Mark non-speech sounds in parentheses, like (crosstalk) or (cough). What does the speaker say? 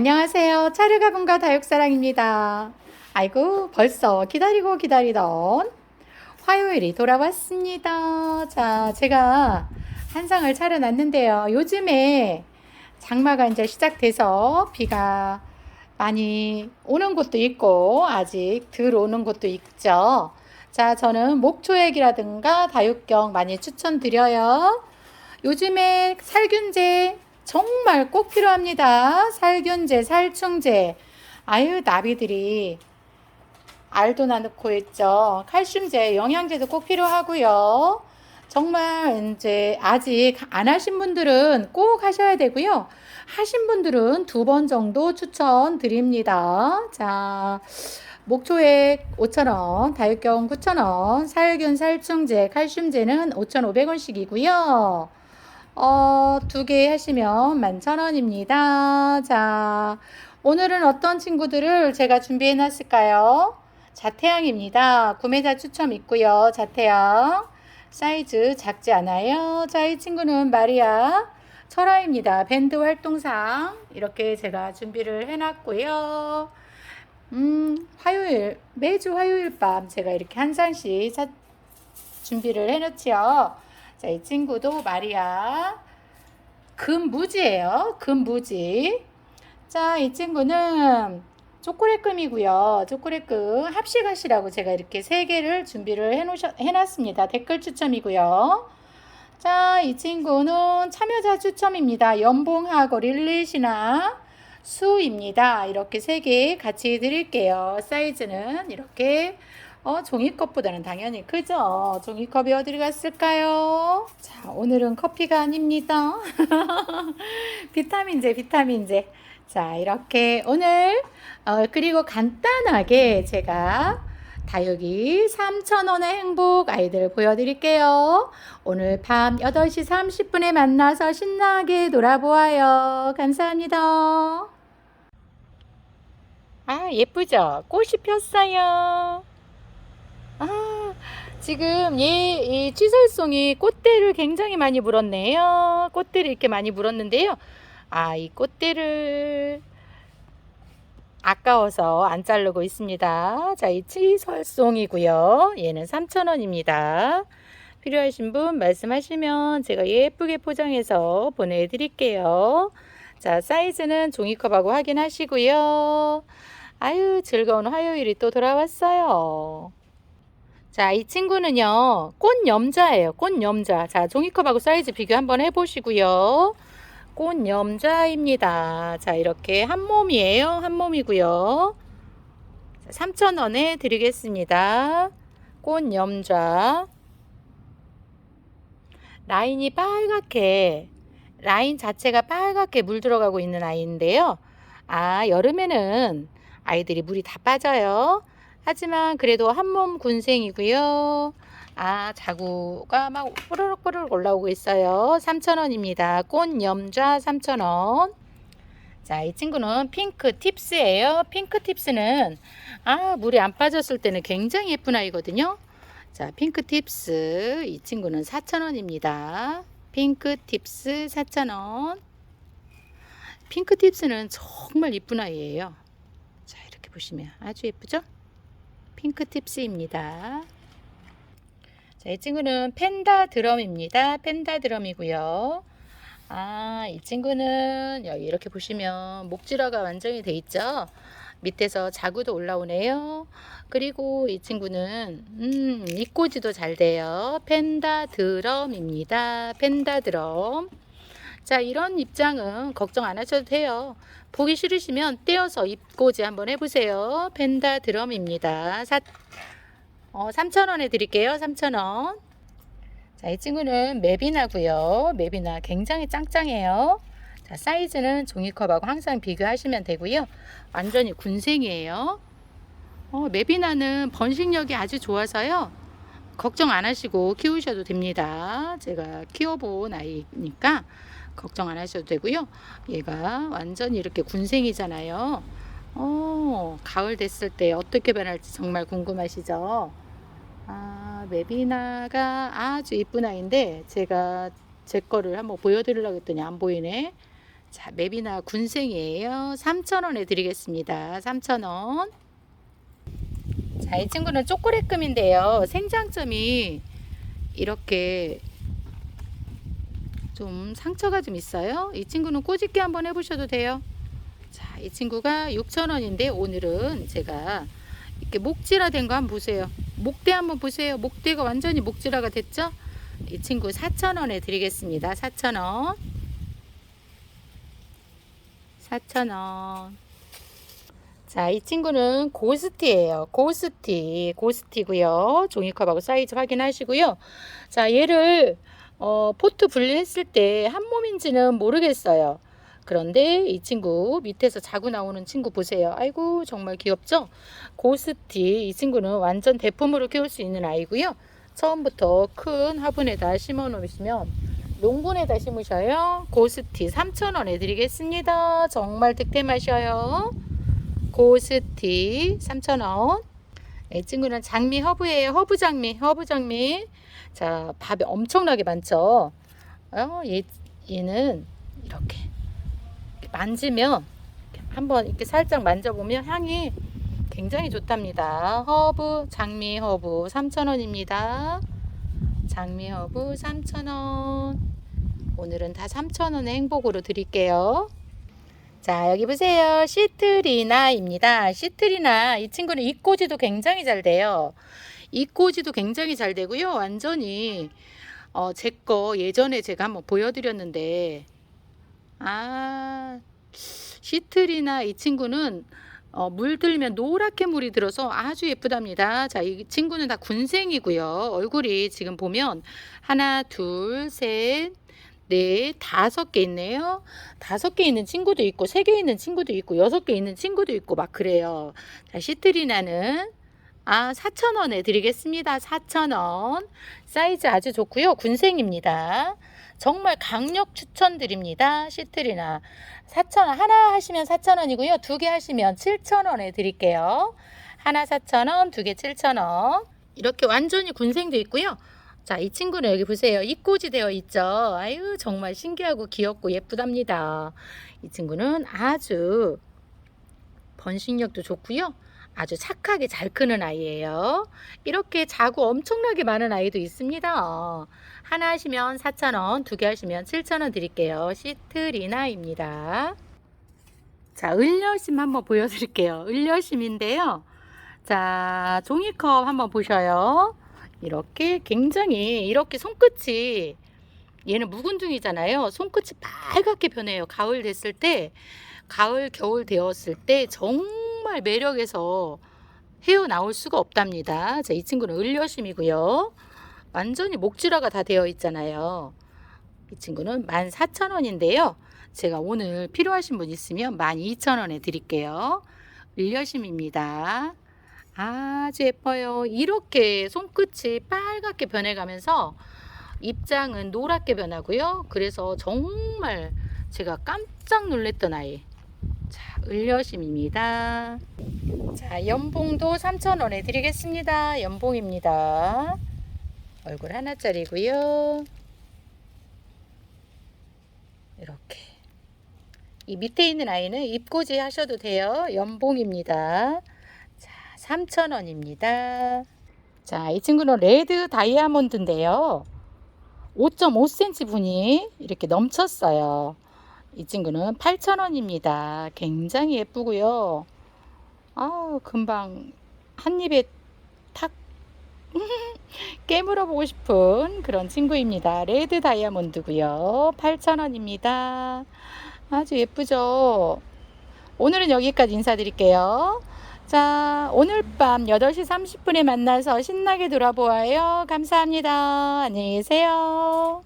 안녕하세요. 차르가분과 다육사랑입니다. 아이고, 벌써 기다리고 기다리던 화요일이 돌아왔습니다. 자, 제가 한 상을 차려놨는데요. 요즘에 장마가 이제 시작돼서 비가 많이 오는 곳도 있고, 아직 덜 오는 곳도 있죠. 자, 저는 목초액이라든가 다육경 많이 추천드려요. 요즘에 살균제 정말 꼭 필요합니다. 살균제, 살충제. 아유, 나비들이 알도나 넣고 있죠. 칼슘제, 영양제도 꼭 필요하고요. 정말 이제 아직 안 하신 분들은 꼭 하셔야 되고요. 하신 분들은 두 번 정도 추천드립니다. 자, 목초액 5,000원, 다육경 9,000원, 살균, 살충제, 칼슘제는 5,500원씩이고요. 어, 두 개 하시면 11,000원입니다. 자, 오늘은 어떤 친구들을 제가 준비해 놨을까요? 자태양입니다. 구매자 추첨 있고요. 자태양. 사이즈 작지 않아요. 자, 이 친구는 마리아 철화입니다. 밴드 활동상 이렇게 제가 준비를 해 놨고요. 음, 화요일, 매주 화요일 밤 제가 이렇게 한 사- 준비를 해 놓지요. 자, 이 친구도 마리아 금무지예요. 금무지. 자, 이 친구는 초콜릿금이고요. 초콜릿금 합식하시라고 제가 이렇게 세 개를 준비를 해 놓으셨 해놨습니다. 댓글 추첨이고요. 자, 이 친구는 참여자 추첨입니다. 연봉하고 릴릿이나 수입니다. 이렇게 세 개 같이 드릴게요. 사이즈는 이렇게 어, 종이컵보다는 당연히 크죠. 종이컵이 어디로 갔을까요? 자, 오늘은 커피가 아닙니다. (laughs) 비타민제, 비타민제. 자, 이렇게 오늘, 어, 그리고 간단하게 제가 다육이 3,000원의 행복 아이들 보여드릴게요. 오늘 밤 8시 30분에 만나서 신나게 놀아보아요. 감사합니다. 아, 예쁘죠? 꽃이 폈어요. 아, 지금 얘, 이 취설송이 꽃대를 굉장히 많이 물었네요. 꽃대를 이렇게 많이 물었는데요. 아, 이 꽃대를 아까워서 안 자르고 있습니다. 자, 이 취설송이고요. 얘는 3,000원입니다. 필요하신 분 말씀하시면 제가 예쁘게 포장해서 보내드릴게요. 자, 사이즈는 종이컵하고 확인하시고요. 아유, 즐거운 화요일이 또 돌아왔어요. 자, 이 친구는요, 꽃염자예요. 꽃염자. 자, 종이컵하고 사이즈 비교 한번 해보시고요. 꽃염자입니다. 자, 이렇게 한 몸이에요. 한 몸이고요. 3,000원에 드리겠습니다. 꽃염자. 라인이 빨갛게, 라인 자체가 빨갛게 물 들어가고 있는 아이인데요. 아, 여름에는 아이들이 물이 다 빠져요. 하지만 그래도 한몸 군생이고요. 아, 자구가 막 뽀르륵 뽀르륵 올라오고 있어요. 3,000원입니다. 꽃염자 3,000원. 자, 이 친구는 핑크 팁스예요. 핑크 팁스는 아, 물이 안 빠졌을 때는 굉장히 예쁜 아이거든요. 자, 핑크 팁스 이 친구는 4,000원입니다. 핑크 팁스 4,000원. 핑크 팁스는 정말 이쁜 아이예요. 자, 이렇게 보시면 아주 예쁘죠? 핑크 팁스입니다. 자, 이 친구는 펜다 드럼입니다. 펜다 드럼이고요. 아, 이 친구는 여기 이렇게 보시면 목질화가 완전히 돼 있죠. 밑에서 자구도 올라오네요. 그리고 이 친구는 음, 입꼬지도 잘 돼요. 펜다 드럼입니다. 펜다 드럼. 자, 이런 입장은 걱정 안 하셔도 돼요. 보기 싫으시면 떼어서 입꼬지 한번 해보세요. 펜다 드럼입니다. 사, 어, 3,000원에 드릴게요. 3,000원. 자, 이 친구는 맵이나고요. 맵이나 굉장히 짱짱해요. 자, 사이즈는 종이컵하고 항상 비교하시면 되고요. 완전히 군생이에요. 어, 맵이나는 번식력이 아주 좋아서요. 걱정 안 하시고 키우셔도 됩니다. 제가 키워본 아이니까 걱정 안 하셔도 되고요. 얘가 완전히 이렇게 군생이잖아요. 어, 가을 됐을 때 어떻게 변할지 정말 궁금하시죠? 아, 메비나가 아주 이쁜 아이인데 제가 제 거를 한번 보여드리려고 했더니 안 보이네. 자, 맵이나 군생이에요. 3,000원에 드리겠습니다. 3,000원. 자, 이 친구는 초콜릿금인데요. 생장점이 이렇게 좀 상처가 좀 있어요. 이 친구는 꼬집기 한번 해보셔도 돼요. 자, 이 친구가 6,000원인데 오늘은 제가 이렇게 목질화 된 거 한번 보세요. 목대 한번 보세요. 목대가 완전히 목질화가 됐죠? 이 친구 4,000원에 드리겠습니다. 4,000원. 4,000원. 자, 이 친구는 고스티예요. 고스티. 고스티고요. 종이컵하고 사이즈 확인하시고요. 자, 얘를 어, 포트 분리했을 때 한 몸인지는 모르겠어요. 그런데 이 친구 밑에서 자고 나오는 친구 보세요. 아이고 정말 귀엽죠? 고스티 이 친구는 완전 대품으로 키울 수 있는 아이고요. 처음부터 큰 화분에다 심어 놓으시면 농분에다 심으셔요. 고스티 3,000원에 드리겠습니다. 정말 득템하셔요. 고스티 3,000원. 이 친구는 장미 허브예요. 허브 장미, 허브 장미. 자, 밥이 엄청나게 많죠. 어, 얘, 얘는 이렇게 만지면 한번 이렇게 살짝 만져보면 향이 굉장히 좋답니다. 허브, 장미 허브 3,000원입니다. 장미 허브 3,000원. 오늘은 다 3,000원의 행복으로 드릴게요. 자, 여기 보세요. 시트리나입니다. 시트리나. 이 친구는 잎꽂이도 굉장히 잘 돼요. 잎꽂이도 굉장히 잘 되고요. 완전히, 어, 제 거 예전에 제가 한번 보여드렸는데, 아, 시트리나 이 친구는 어, 물들면 노랗게 물이 들어서 아주 예쁘답니다. 자, 이 친구는 다 군생이고요. 얼굴이 지금 보면 하나, 둘, 셋, 넷, 다섯 개 있네요. 다섯 개 있는 친구도 있고, 세 개 있는 친구도 있고, 여섯 개 있는 친구도 있고, 막 그래요. 자, 시트리나는 아, 4,000원에 드리겠습니다. 4,000원. 사이즈 아주 좋고요. 군생입니다. 정말 강력 추천드립니다. 시트리나. 4,000원. 하나 하시면 4,000원이고요. 두 개 하시면 7,000원에 드릴게요. 하나 4,000원, 두 개 7,000원. 이렇게 완전히 군생도 있고요. 자, 이 친구는 여기 보세요. 입꽂이 되어 있죠. 아유, 정말 신기하고 귀엽고 예쁘답니다. 이 친구는 아주 번식력도 좋고요. 아주 착하게 잘 크는 아이예요. 이렇게 자구 엄청나게 많은 아이도 있습니다. 하나 하시면 4,000원, 두 개 하시면 7,000원 드릴게요. 시트리나입니다. 자, 을려심 한번 보여드릴게요. 을려심인데요. 자, 종이컵 한번 보셔요. 이렇게 굉장히 이렇게 손끝이 얘는 묵은둥이잖아요. 손끝이 빨갛게 변해요. 가을 됐을 때, 가을, 겨울 되었을 때 정말 매력에서 헤어나올 수가 없답니다. 자, 이 친구는 을려심이고요. 완전히 목질화가 다 되어 있잖아요. 이 친구는 14,000원인데요. 제가 오늘 필요하신 분 있으면 12,000원에 드릴게요. 을려심입니다. 아주 예뻐요. 이렇게 손끝이 빨갛게 변해가면서 입장은 노랗게 변하고요. 그래서 정말 제가 깜짝 놀랐던 아이. 자, 을려심입니다. 자, 연봉도 3,000원에 드리겠습니다. 연봉입니다. 얼굴 하나짜리고요. 이렇게. 이 밑에 있는 아이는 입고지 하셔도 돼요. 연봉입니다. 자, 3,000원입니다. 자, 이 친구는 레드 다이아몬드인데요. 5.5cm 분이 이렇게 넘쳤어요. 이 친구는 8,000원입니다. 굉장히 예쁘고요. 아, 금방 한 입에 탁 (laughs) 깨물어 보고 싶은 그런 친구입니다. 레드 다이아몬드고요. 8,000원입니다. 아주 예쁘죠? 오늘은 여기까지 인사드릴게요. 자, 오늘 밤 8시 30분에 만나서 신나게 돌아보아요. 감사합니다. 안녕히 계세요.